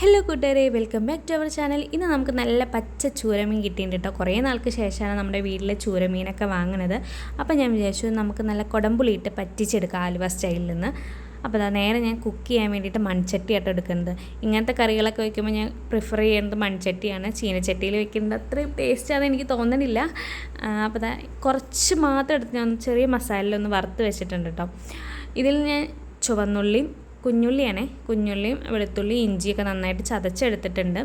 Hello കൂട്ടുകാരെ. Welcome back to our channel ഇന്ന് നമുക്ക് നല്ല പച്ച ചൂരമീൻ കിട്ടിയിട്ടുണ്ട് കേട്ടോ കുറേ നാൾക്ക് ശേഷമാണ് നമ്മുടെ വീട്ടിലെ ചൂരമീനൊക്കെ വാങ്ങണത് അപ്പോൾ ഞാൻ വിചാരിച്ചു നമുക്ക് നല്ല കൊടമ്പുളിയിട്ട് പറ്റിച്ചെടുക്കാം ആലുവ സ്റ്റൈലിൽ നിന്ന് അപ്പോൾ അതാ നേരെ ഞാൻ കുക്ക് ചെയ്യാൻ വേണ്ടിയിട്ട് മൺചട്ടി ആട്ടോ എടുക്കുന്നത്. ഇങ്ങനത്തെ കറികളൊക്കെ വയ്ക്കുമ്പോൾ ഞാൻ പ്രിഫർ ചെയ്യുന്നത് മൺചട്ടിയാണ്. ചീനച്ചട്ടിയിൽ വെക്കുന്നത് അത്രയും ടേസ്റ്റ് ആണെന്ന് എനിക്ക് തോന്നണില്ല. അപ്പോൾ അതാ കുറച്ച് മാത്രം എടുത്ത് ഞാൻ ചെറിയ മസാലയിലൊന്ന് വറുത്ത് വെച്ചിട്ടുണ്ട് കേട്ടോ ഇതിൽ ഞാൻ ചുവന്നുള്ളിയും കുഞ്ഞുള്ളിയാണേ. കുഞ്ഞുള്ളിയും വെളുത്തുള്ളി ഇഞ്ചിയൊക്കെ നന്നായിട്ട് ചതച്ചെടുത്തിട്ടുണ്ട്.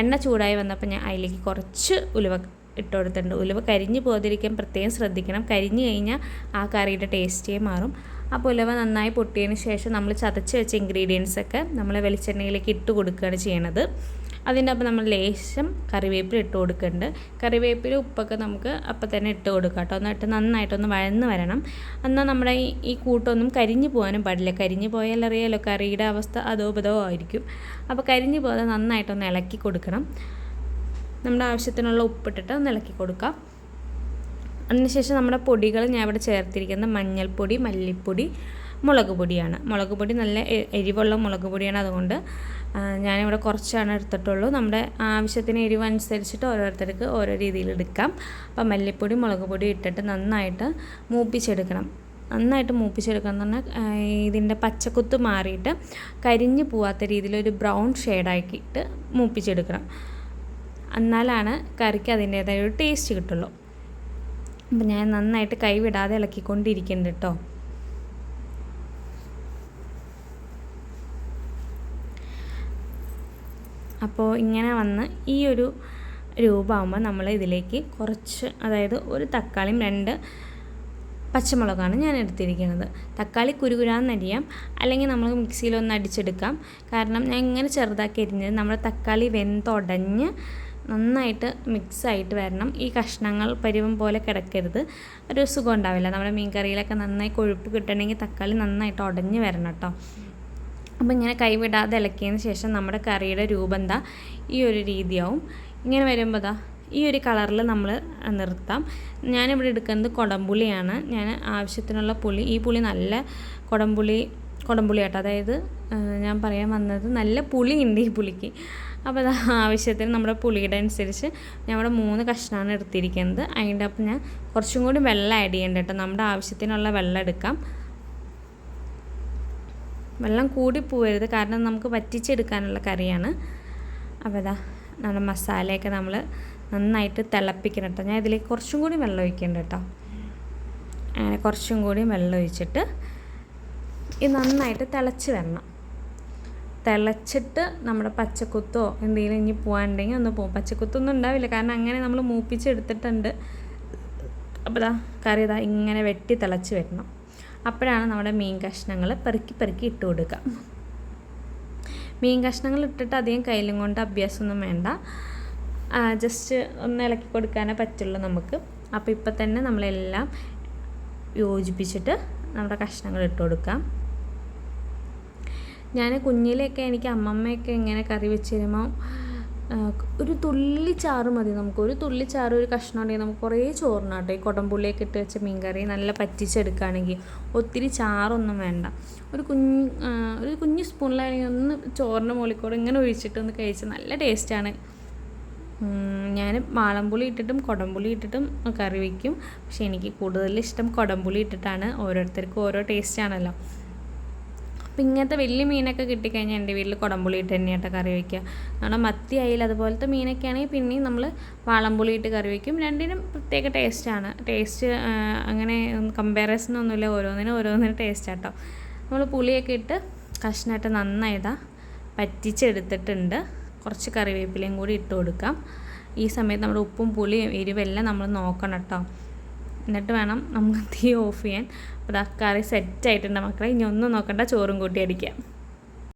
എണ്ണ ചൂടായി വന്നപ്പോൾ ഞാൻ അതിലേക്ക് കുറച്ച് ഉലുവ ഇട്ട് കൊടുത്തിട്ടുണ്ട് ഉലുവ കരിഞ്ഞു പോകാതിരിക്കാൻ പ്രത്യേകം ശ്രദ്ധിക്കണം. കരിഞ്ഞു കഴിഞ്ഞാൽ ആ കറിയുടെ ടേസ്റ്റേ മാറും. അപ്പോൾ ഉലുവ നന്നായി പൊട്ടിയതിന് ശേഷം നമ്മൾ ചതച്ച് വെച്ച ഇൻഗ്രീഡിയൻസൊക്കെ നമ്മൾ വെളിച്ചെണ്ണയിലേക്ക് ഇട്ട് കൊടുക്കുകയാണ് ചെയ്യണത്. അതിന്റെ അപ്പം നമ്മൾ ലേശം കറിവേപ്പില ഇട്ട് കൊടുക്കുന്നുണ്ട് കറിവേപ്പില ഉപ്പൊക്കെ നമുക്ക് അപ്പം തന്നെ ഇട്ട് കൊടുക്കാം കേട്ടോ. എന്നിട്ട് നന്നായിട്ടൊന്ന് വഴന്ന് വരണം. എന്നാൽ നമ്മുടെ ഈ ഈ കൂട്ടൊന്നും കരിഞ്ഞു പോകാനും പാടില്ല. കരിഞ്ഞു പോയാൽ അറിയാലോ കറിയുടെ അവസ്ഥ അതോ ബതോ ആയിരിക്കും. അപ്പോൾ കരിഞ്ഞു പോകാതെ നന്നായിട്ടൊന്ന് ഇളക്കി കൊടുക്കണം. നമ്മുടെ ആവശ്യത്തിനുള്ള ഉപ്പിട്ടിട്ട് ഒന്ന് ഇളക്കി കൊടുക്കാം. അതിനുശേഷം നമ്മുടെ പൊടികൾ ഞാൻ ഇവിടെ ചേർത്തിരിക്കുന്നത് മഞ്ഞൾപ്പൊടി മല്ലിപ്പൊടി മുളക് പൊടിയാണ്. മുളക് പൊടി നല്ല എരിവുള്ള മുളക് പൊടിയാണ് അതുകൊണ്ട് ഞാനിവിടെ കുറച്ചാണ് എടുത്തിട്ടുള്ളൂ. നമ്മുടെ ആവശ്യത്തിന് എരിവ് അനുസരിച്ചിട്ട് ഓരോരുത്തർക്ക് ഓരോ രീതിയിൽ എടുക്കാം. അപ്പം മല്ലിപ്പൊടി മുളക് പൊടി ഇട്ടിട്ട് നന്നായിട്ട് മൂപ്പിച്ചെടുക്കണം. നന്നായിട്ട് മൂപ്പിച്ചെടുക്കണം എന്ന് പറഞ്ഞാൽ ഇതിന്റെ പച്ചക്കുത്ത് മാറിയിട്ട് കരിഞ്ഞു പോവാത്ത രീതിയിൽ ഒരു ബ്രൗൺ ഷെയ്ഡാക്കിയിട്ട് മൂപ്പിച്ചെടുക്കണം. എന്നാലാണ് കറിക്ക് അതിന്റേതായ ഒരു ടേസ്റ്റ് കിട്ടുള്ളൂ. അപ്പം ഞാൻ നന്നായിട്ട് കൈ വിടാതെ ഇളക്കിക്കൊണ്ടിരിക്കുന്നുണ്ട് കേട്ടോ. അപ്പോൾ ഇങ്ങനെ വന്ന് ഈ ഒരു രൂപമാകുമ്പോൾ നമ്മൾ ഇതിലേക്ക് കുറച്ച് അതായത് ഒരു തക്കാളിയും രണ്ട് പച്ചമുളകാണ് ഞാൻ എടുത്തിരിക്കുന്നത്. തക്കാളി കുരുകുരാന്ന് അരിയാം. അല്ലെങ്കിൽ നമ്മൾ മിക്സിയിലൊന്ന് അടിച്ചെടുക്കാം. കാരണം ഞാൻ ഇങ്ങനെ ചെറുതാക്കി അരിഞ്ഞത് നമ്മുടെ തക്കാളി വെന്തുടഞ്ഞ് നന്നായിട്ട് മിക്സായിട്ട് വരണം. ഈ കഷ്ണങ്ങൾ പരിവം പോലെ കിടക്കരുത്. ഒരു സുഖം ഉണ്ടാവില്ല. നമ്മുടെ മീൻ കറിയിലൊക്കെ നന്നായി കൊഴുപ്പ് കിട്ടണമെങ്കിൽ തക്കാളി നന്നായിട്ട് ഉടഞ്ഞ് വരണം കേട്ടോ. അപ്പോൾ ഇങ്ങനെ കൈവിടാതെ ഇളക്കിയതിന് ശേഷം നമ്മുടെ കറിയുടെ രൂപം എന്താ? ഈ ഒരു രീതിയാവും. ഇങ്ങനെ വരുമ്പോൾ ദാ ഈ ഒരു കളറിൽ നമ്മൾ നിർത്താം. ഞാനിവിടെ എടുക്കുന്നത് കുടംപുളിയാണ്. ഞാൻ ആവശ്യത്തിനുള്ള പുളി ഈ പുളി നല്ല കുടംപുളി കുടംപുളി ആട്ടോ അതായത് ഞാൻ പറയാൻ വന്നത് നല്ല പുളിയുണ്ട് ഈ പുളിക്ക്. അപ്പോൾ അത് ആവശ്യത്തിന് നമ്മുടെ പുളിയുടെ അനുസരിച്ച് ഇവിടെ മൂന്ന് കഷ്ണമാണ് എടുത്തിരിക്കുന്നത്. അതിന്റെ അപ്പം ഞാൻ കുറച്ചും കൂടി വെള്ളം ആഡ് ചെയ്യേണ്ട കേട്ടോ. നമ്മുടെ ആവശ്യത്തിനുള്ള വെള്ളം എടുക്കാം. വെള്ളം കൂടി പോവരുത്. കാരണം നമുക്ക് വറ്റിച്ചെടുക്കാനുള്ള കറിയാണ്. അപ്പോൾ ഇതാ നമ്മുടെ മസാലയൊക്കെ നമ്മൾ നന്നായിട്ട് തിളപ്പിക്കണം കേട്ടോ. ഞാൻ ഇതിലേക്ക് കുറച്ചും കൂടി വെള്ളം ഒഴിക്കേണ്ട കേട്ടോ. അങ്ങനെ കുറച്ചും കൂടി വെള്ളം ഒഴിച്ചിട്ട് ഇത് നന്നായിട്ട് തിളച്ച് വരണം. തിളച്ചിട്ട് നമ്മുടെ പച്ചക്കുത്തോ എന്തെങ്കിലും ഇനി പോകാനുണ്ടെങ്കിൽ ഒന്ന് പോകും പച്ചക്കുത്തൊന്നും ഉണ്ടാവില്ല. കാരണം അങ്ങനെ നമ്മൾ മൂപ്പിച്ചെടുത്തിട്ടുണ്ട്. അപ്പോൾ ഇതാ കറി ഇതാ ഇങ്ങനെ വെട്ടി തിളച്ച് വരണം. അപ്പോഴാണ് നമ്മുടെ മീൻ കഷ്ണങ്ങൾ പെറുക്കി പെറുക്കി ഇട്ട് കൊടുക്കുക. മീൻ കഷ്ണങ്ങൾ ഇട്ടിട്ട് അധികം കയ്യിലും കൊണ്ട് അഭ്യാസമൊന്നും വേണ്ട. ജസ്റ്റ് ഒന്ന് ഇളക്കി കൊടുക്കാനേ പറ്റുള്ളൂ നമുക്ക്. അപ്പോൾ ഇപ്പം തന്നെ നമ്മളെല്ലാം യോജിപ്പിച്ചിട്ട് നമ്മുടെ കഷ്ണങ്ങൾ ഇട്ട് കൊടുക്കാം. ഞാൻ കുഞ്ഞിലെയൊക്കെ എനിക്ക് അമ്മമ്മയൊക്കെ ഇങ്ങനെ കറി വെച്ച് തരുമ്പോൾ ഒരു തുള്ളി ചാറ് മതി നമുക്ക്. ഒരു തുള്ളി ചാറ് ഒരു കഷ്ണം ഉണ്ടെങ്കിൽ നമുക്ക് കുറേ ചോറിനാട്ടോ ഈ കൊടംപുള്ളിയൊക്കെ ഇട്ട് വെച്ച മീൻകറി നല്ല പറ്റിച്ചെടുക്കുകയാണെങ്കിൽ ഒത്തിരി ചാറൊന്നും വേണ്ട. ഒരു കുഞ്ഞ് ഒരു കുഞ്ഞ് സ്പൂണിലാണെങ്കിൽ ഒന്ന് ചോറിന്റെ മുകളിൽ ഇങ്ങനെ ഒഴിച്ചിട്ട് ഒന്ന് കഴിച്ച് നല്ല ടേസ്റ്റാണ്. ഞാൻ മാളമ്പുളി ഇട്ടിട്ടും കുടംപുളി ഇട്ടിട്ടും കറി വയ്ക്കും. പക്ഷേ എനിക്ക് കൂടുതൽ ഇഷ്ടം കുടംപുളി ഇട്ടിട്ടാണ്. ഓരോരുത്തർക്കും ഓരോ ടേസ്റ്റാണല്ലോ. അപ്പം ഇങ്ങനത്തെ വലിയ മീനൊക്കെ കിട്ടിക്കഴിഞ്ഞാൽ എന്റെ വീട്ടിൽ കുടംപുളി ഇട്ട് തന്നെയായിട്ട് കറി വയ്ക്കുക. നമ്മുടെ മത്തി അയിൽ അതുപോലത്തെ മീനൊക്കെ ആണെങ്കിൽ പിന്നെയും നമ്മൾ വാളംപുളി ഇട്ട് കറി വയ്ക്കും. രണ്ടിനും പ്രത്യേക ടേസ്റ്റാണ് ടേസ്റ്റ് അങ്ങനെ കമ്പാരിസൺ ഒന്നുമില്ല. ഓരോന്നിനും ഓരോന്നിനും ടേസ്റ്റ് ആട്ടോ. നമ്മൾ പുളിയൊക്കെ ഇട്ട് കഷ്ണമായിട്ട് നന്നായിതാ പറ്റിച്ചെടുത്തിട്ടുണ്ട്. കുറച്ച് കറിവേപ്പിലയും കൂടി ഇട്ട് കൊടുക്കാം. ഈ സമയത്ത് നമ്മുടെ ഉപ്പും പുളിയും എരിവെല്ലാം നമ്മൾ നോക്കണം കേട്ടോ. എന്നിട്ട് വേണം നമുക്ക് തീ ഓഫ് ചെയ്യാൻ. അപ്പോൾ കറി സെറ്റായിട്ടുണ്ട് മക്കളെ. ഇനി ഒന്നും നോക്കണ്ട ചോറും കൂട്ടി അടിക്കാം.